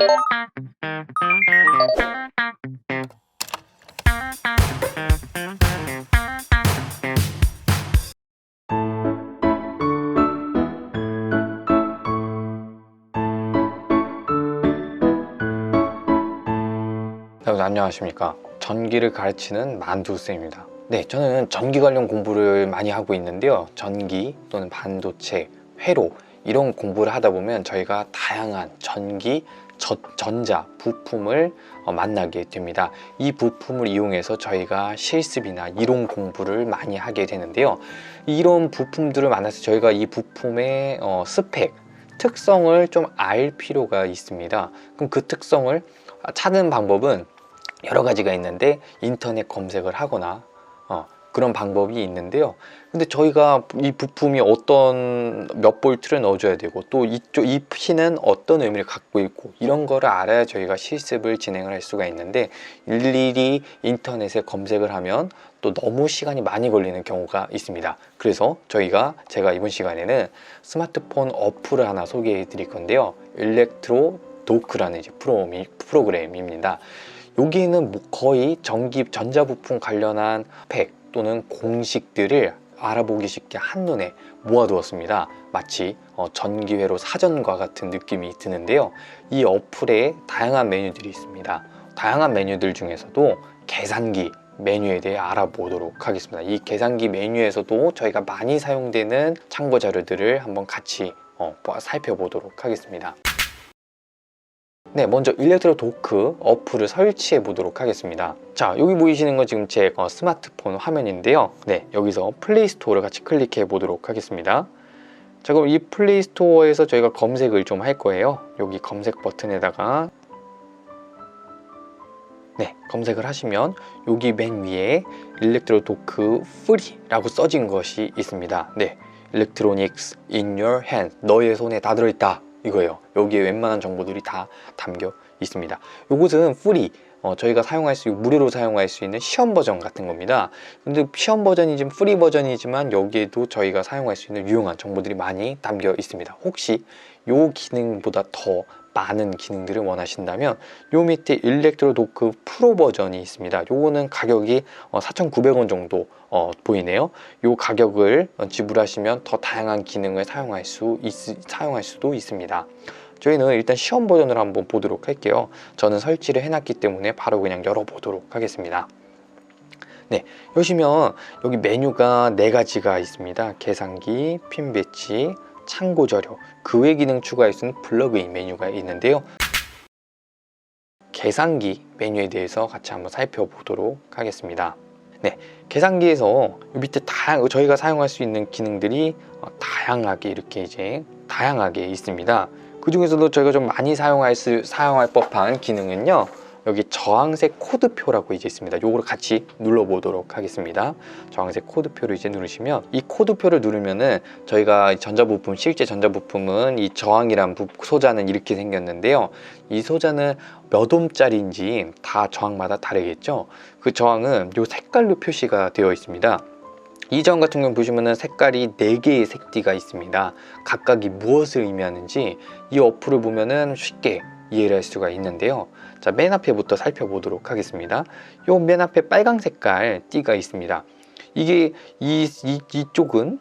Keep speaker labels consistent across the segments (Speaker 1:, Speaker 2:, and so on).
Speaker 1: 여러분 안녕하십니까? 전기를 가르치는 만두쌤입니다. 네 저는 전기 관련 공부를 많이 하고 있는데요. 전기 또는 반도체 회로 이런 공부를 하다 보면 저희가 다양한 전기 저- 전자 부품을 어, 만나게 됩니다. 이 부품을 이용해서 저희가 실습이나 이론 공부를 많이 하게 되는데요. 이런 부품들을 만나서 저희가 이 부품의 어, 스펙 특성을 좀 알 필요가 있습니다. 그럼 그 특성을 찾는 방법은 여러 가지가 있는데 인터넷 검색을 하거나 어, 그런 방법이 있는데요. 근데 저희가 이 부품이 어떤 몇 볼트를 넣어줘야 되고 또 이쪽 이 핀은 어떤 의미를 갖고 있고 이런 거를 알아야 저희가 실습을 진행을 할 수가 있는데 일일이 인터넷에 검색을 하면 또 너무 시간이 많이 걸리는 경우가 있습니다. 그래서 저희가 제가 이번 시간에는 스마트폰 어플을 하나 소개해 드릴 건데요. 일렉트로 도크라는 프로그램입니다. 여기는 뭐 거의 전기 전자부품 관련한 팩 또는 공식들을 알아보기 쉽게 한눈에 모아두었습니다. 마치 어, 전기회로 사전과 같은 느낌이 드는데요. 이 어플에 다양한 메뉴들이 있습니다. 다양한 메뉴들 중에서도 계산기 메뉴에 대해 알아보도록 하겠습니다. 이 계산기 메뉴에서도 저희가 많이 사용되는 참고 자료들을 한번 같이 어, 살펴보도록 하겠습니다. 네, 먼저 일렉트로 도크 어플을 설치해 보도록 하겠습니다. 자, 여기 보이시는 건 지금 제 어, 스마트폰 화면인데요. 네, 여기서 플레이 스토어를 같이 클릭해 보도록 하겠습니다. 자, 그럼 이 플레이 스토어에서 저희가 검색을 좀 할 거예요. 여기 검색 버튼에다가 네, 검색을 하시면 여기 맨 위에 일렉트로 도크 프리라고 써진 것이 있습니다. 네, Electronics in your hand. 너의 손에 다 들어있다. 이거예요. 여기에 웬만한 정보들이 다 담겨 있습니다. 이것은 프리, 어, 저희가 사용할 수 무료로 사용할 수 있는 시험 버전 같은 겁니다. 근데 시험 버전이지만 프리 버전이지만 여기에도 저희가 사용할 수 있는 유용한 정보들이 많이 담겨 있습니다. 혹시 요 기능보다 더 많은 기능들을 원하신다면 요 밑에 일렉트로 도크 프로 버전이 있습니다. 요거는 가격이 4,900원 정도 어, 보이네요. 요 가격을 어, 지불하시면 더 다양한 기능을 사용할 수 있, 사용할 수도 있습니다. 저희는 일단 시험 버전을 한번 보도록 할게요. 저는 설치를 해놨기 때문에 바로 그냥 열어보도록 하겠습니다. 네, 여시면 여기 메뉴가 네 가지가 있습니다. 계산기, 핀 배치, 참고 자료, 그 외 기능 추가할 수 있는 플러그인 메뉴가 있는데요. 계산기 메뉴에 대해서 같이 한번 살펴보도록 하겠습니다. 네, 계산기에서 이 밑에 다양 저희가 사용할 수 있는 기능들이 어, 다양하게 이렇게 이제 다양하게 있습니다. 그 중에서도 저희가 좀 많이 사용할 수 사용할 법한 기능은요. 여기 저항색 코드표라고 이제 있습니다. 요거를 같이 눌러보도록 하겠습니다. 저항색 코드표를 이제 누르시면 이 코드표를 누르면은 저희가 전자부품 실제 전자부품은 이 저항이란 부- 소자는 이렇게 생겼는데요. 이 소자는 몇 옴짜리인지 다 저항마다 다르겠죠. 그 저항은 요 색깔로 표시가 되어 있습니다. 이 저항 같은 경우 보시면은 색깔이 4개의 색띠가 있습니다. 각각이 무엇을 의미하는지 이 어플을 보면은 쉽게 이해를 할 수가 있는데요. 자, 맨 앞에부터 살펴보도록 하겠습니다. 요 맨 앞에 빨강 색깔 띠가 있습니다. 이게 이, 이 이쪽은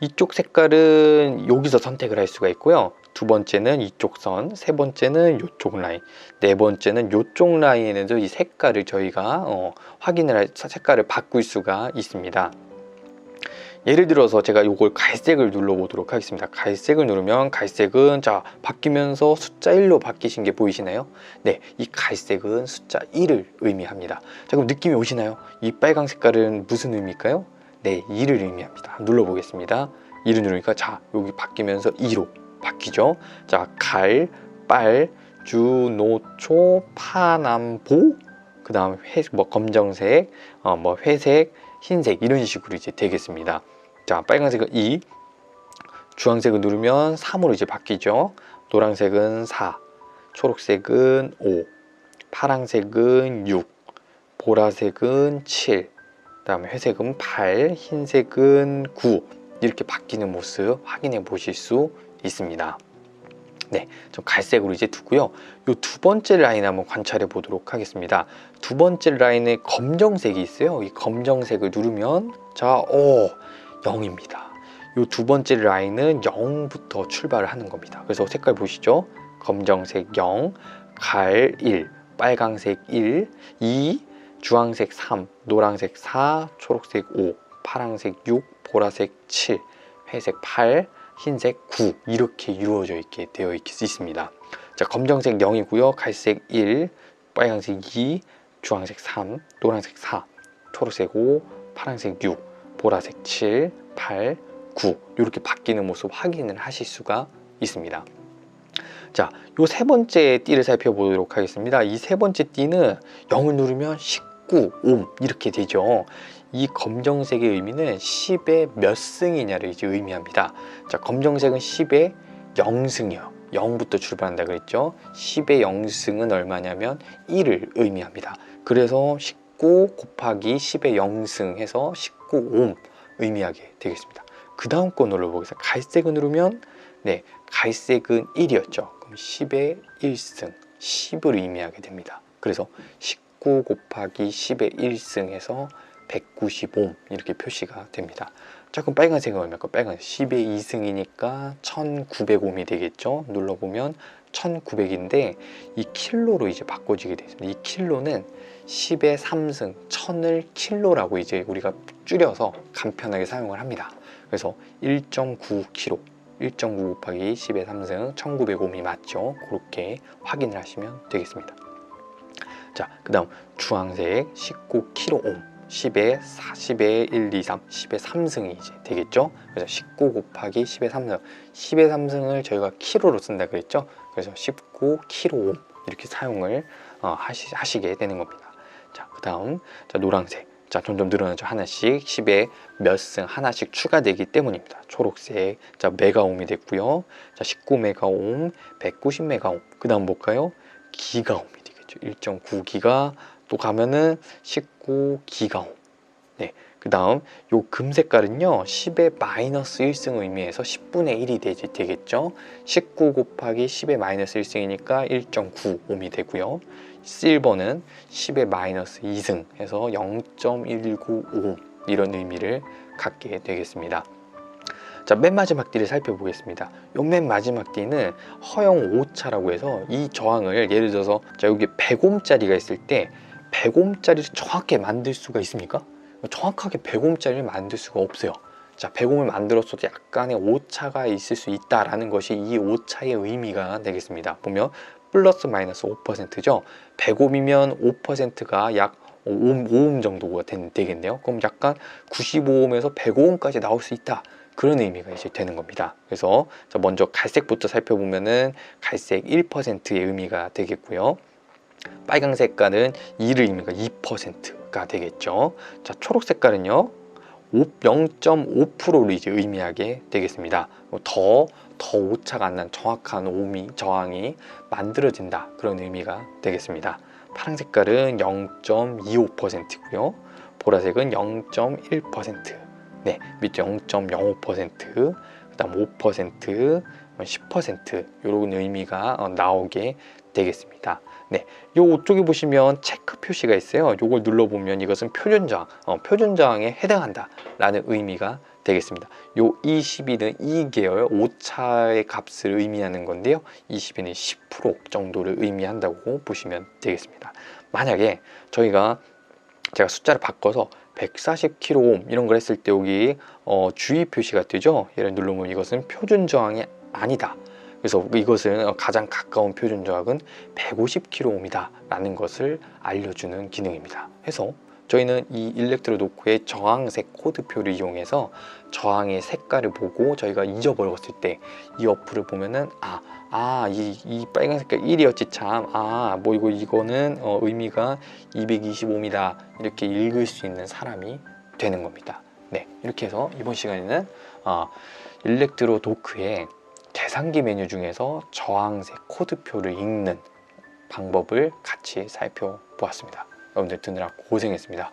Speaker 1: 이쪽 색깔은 여기서 선택을 할 수가 있고요. 두 번째는 이쪽 선, 세 번째는 이쪽 라인, 네 번째는 이쪽 라인에도 이 색깔을 저희가 어, 확인을 할 색깔을 바꿀 수가 있습니다. 예를 들어서 제가 이걸 갈색을 눌러보도록 하겠습니다. 갈색을 누르면 갈색은 자 바뀌면서 숫자 1로 바뀌신 게 보이시나요? 네, 이 갈색은 숫자 1을 의미합니다. 자 그럼 느낌이 오시나요? 이 빨강 색깔은 무슨 의미일까요? 네, 2를 의미합니다. 눌러보겠습니다. 2를 누르니까 자 여기 바뀌면서 2로 바뀌죠. 자 갈, 빨, 주, 노, 초, 파, 남, 보. 그 다음 회, 뭐 검정색, 어, 뭐 회색, 흰색 이런 식으로 이제 되겠습니다. 자, 빨간색은 2, 주황색을 누르면 3으로 이제 바뀌죠. 노란색은 4, 초록색은 5, 파란색은 6, 보라색은 7, 그다음에 회색은 8, 흰색은 9 이렇게 바뀌는 모습 확인해 보실 수 있습니다. 좀 갈색으로 이제 두고요. 요두 번째 라인 한번 관찰해 보도록 하겠습니다. 두 번째 라인에 검정색이 있어요. 이 검정색을 누르면 자, 오, 0입니다. 요두 번째 라인은 0부터 출발을 하는 겁니다. 그래서 색깔 보시죠. 검정색 0, 갈 1, 빨강색 1, 2, 주황색 3, 노란색 4, 초록색 5, 파란색 6, 보라색 7, 회색 8, 흰색 9 이렇게 이루어져 있게 되어 있, 있습니다. 자, 검정색 0이고요. 갈색 1, 빨간색 2, 주황색 3, 노란색 4, 초록색 5, 파란색 6, 보라색 7, 8, 9 이렇게 바뀌는 모습 확인을 하실 수가 있습니다. 자, 요 세 번째 띠를 살펴보도록 하겠습니다. 이 세 번째 띠는 0을 누르면 19, 옴 이렇게 되죠. 이 검정색의 의미는 10의 몇 승이냐를 이제 의미합니다. 자, 검정색은 10의 0승이요. 0부터 출발한다 그랬죠. 10의 0승은 얼마냐면 1을 의미합니다. 그래서 19 곱하기 10의 0승 해서 19옴 의미하게 되겠습니다. 그 다음 거 눌러보겠습니다. 갈색을 누르면 네, 갈색은 1이었죠. 그럼 10의 1승, 10을 의미하게 됩니다. 그래서 19 곱하기 10의 1승 해서 195옴 이렇게 표시가 됩니다. 자 그럼 빨간색은 얼마일까? 빨간색 10의 2승이니까 1900옴이 되겠죠. 눌러보면 1900인데 이 킬로로 이제 바꿔지게 되습니다. 이 킬로는 10의 3승, 1000을 킬로라고 이제 우리가 줄여서 간편하게 사용을 합니다. 그래서 1.9kg 1.9 곱하기 10의 3승 1900옴이 맞죠? 그렇게 확인을 하시면 되겠습니다. 자, 그 다음 주황색 19kg옴 10의 4, 10의 1, 2, 3, 10의 3승이 이제 되겠죠? 그래서 19 곱하기 10의 3승. 10의 3승을 저희가 키로로 쓴다 그랬죠? 그래서 19kg옴 이렇게 사용을 어, 하시, 하시게 되는 겁니다. 자, 그 다음 자, 노란색. 자 점점 늘어나죠. 하나씩. 10에 몇 승? 하나씩 추가되기 때문입니다. 초록색. 자 메가옴이 됐고요. 자 19메가옴 190메가옴. 그 다음 볼까요? 기가옴이 되겠죠. 1.9기가 또 가면은 19 기가옴 네. 그 다음 요 금 색깔은요 10의 마이너스 1승을 의미해서 10분의 1이 되지, 되겠죠 19 곱하기 10의 마이너스 1승이니까 1.9옴이 되고요 실버는 10의 마이너스 2승 해서 0.195옴 이런 의미를 갖게 되겠습니다 자, 맨 마지막 띠를 살펴보겠습니다. 요 맨 마지막 띠는 허용 오차라고 해서 이 저항을 예를 들어서 자, 여기 100옴짜리가 있을 때 100옴짜리를 정확하게 만들 수가 있습니까? 정확하게 100옴짜리를 만들 수가 없어요. 자, 100옴을 만들었어도 약간의 오차가 있을 수 있다라는 것이 이 오차의 의미가 되겠습니다. 보면 플러스 마이너스 5%죠. 100옴이면 5%가 약 5옴, 5옴 정도가 되겠네요. 그럼 약간 95옴에서 105옴까지 나올 수 있다. 그런 의미가 이제 되는 겁니다. 그래서 먼저 갈색부터 살펴보면은 갈색 1%의 의미가 되겠고요. 빨강 색깔은 2를 의미가 2%가 되겠죠. 자, 초록 색깔은요. 0.5%를 이제 의미하게 되겠습니다. 더, 더 오차가 안 난 정확한 오미, 저항이 만들어진다. 그런 의미가 되겠습니다. 파란 색깔은 0.25%고요. 보라색은 0.1%. 네, 밑에 0.05%, 그 다음 5%, 10% 이런 의미가 어, 나오게 되겠습니다. 네, 요 쪽에 보시면 체크 표시가 있어요. 요걸 눌러보면 이것은 표준저항, 어, 표준저항에 해당한다라는 의미가 되겠습니다. 요 22는 2계열 오차의 값을 의미하는 건데요. 22는 10% 정도를 의미한다고 보시면 되겠습니다. 만약에 저희가 제가 숫자를 바꿔서 140kΩ 이런 걸 했을 때 여기 어, 주의 표시가 뜨죠. 얘를 누르면 이것은 표준 저항이 아니다. 그래서 이것은 가장 가까운 표준 저항은 150kΩ이다 라는 것을 알려주는 기능입니다. 해서 저희는 이 일렉트로 노크의 저항색 코드표를 이용해서 저항의 색깔을 보고 저희가 잊어버렸을 때 이 어플을 보면은 아, 아, 이, 이 빨간 색깔 1이었지 참. 아, 뭐 이거 이거는 어, 의미가 225입니다. 이렇게 읽을 수 있는 사람이 되는 겁니다. 네, 이렇게 해서 이번 시간에는 어, 일렉트로 도크의 계산기 메뉴 중에서 저항색 코드표를 읽는 방법을 같이 살펴보았습니다. 여러분들 듣느라 고생했습니다.